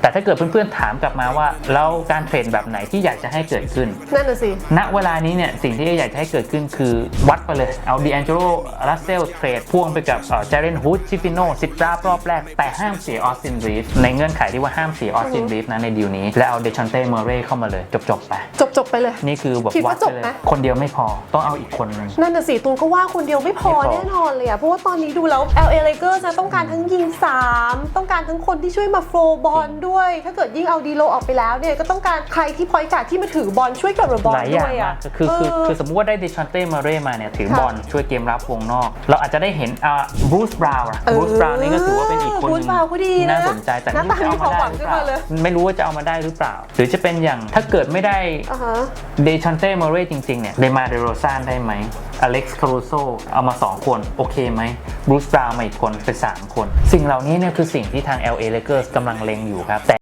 แต่ถ้าเกิดเพื่อนๆถามกลับมาว่าแล้วการเทรดแบบไหนที่อยากจะให้เกิดขึ้น นั่นน่ะสิ ณเวลานี้เนี่ยสิ่งที่อยากจะให้เกิดขึ้นคือวัดไปเลย เอาดีแองเจโ o รัสเซลเทรดพ่วงไปกับเจเรนฮูดชิฟิโนสิบรอบรอบแรก แต่ห้ามเสียออสตินรีฟในเงื่อนไขที่ว่าห้ามเสียออสตินรีฟนะในดีลนี้ แล้วเอาเดชอนเต้เมอร์เรย์เข้ามาเลยจบๆไป จบจบๆไปเลย นี่คือแบบคิดวัว่าดจไปบเลย ไหม คนเดียวไม่พอต้องเอาอีกคนนึง นั่นน่ะสิตูนก็ว่าคนเดียวไม่พอไม่พอ แน่นอนเลยอะเพราะว่าตอนนี้ดูแล้ว LA Lakers นะต้องการทั้งยิง 3 ต้องการทั้งคนที่ช่วยมาโฟร์บอลด้วย ถ้าเกิดยิ่งเอาดีโลออกไปแล้วเนี่ยก็ต้องการใครที่พอยการ์ดที่มาถือบอลช่วยกับบอลหลายอย่าด้งวยมาอะกคือคือเออคือสมมุติว่าได้เดชอนเต้เมอร์เรย์มาเนี่ยถือค่ะบอลช่วยเกมรับวงนอก เราอาจจะได้เห็นอ่าบรูซบราวน์เออบรูซบราวน์นี่ก็ถือว่าเป็นอีกคนหบรูนึซงบราวน์ก็ดีนะน่าสนใจแต่หน้านี่ตาจะเอามีความหวัมาได้งหรือขึ้นเปล่ามาเลย ไม่รู้ว่าจะเอามาได้หรือเปล่า หรือจะเป็นอย่างถ้าเกิดไม่ได้ อ่าฮะ เดชอนเต้เมอร์เรย์จริง ๆ เนี่ยเดมาเดโรซานได้ไหมอเล็กซ์คารูโซเอามา 2 คน โอเคไหมบรูซบราวน์มาอีกคน เป็น 3 คน สิ่งเหล่านี้เนี่ยคือสิ่งที่ทาง LA Lakers กำลังเล็งอยู่ครับ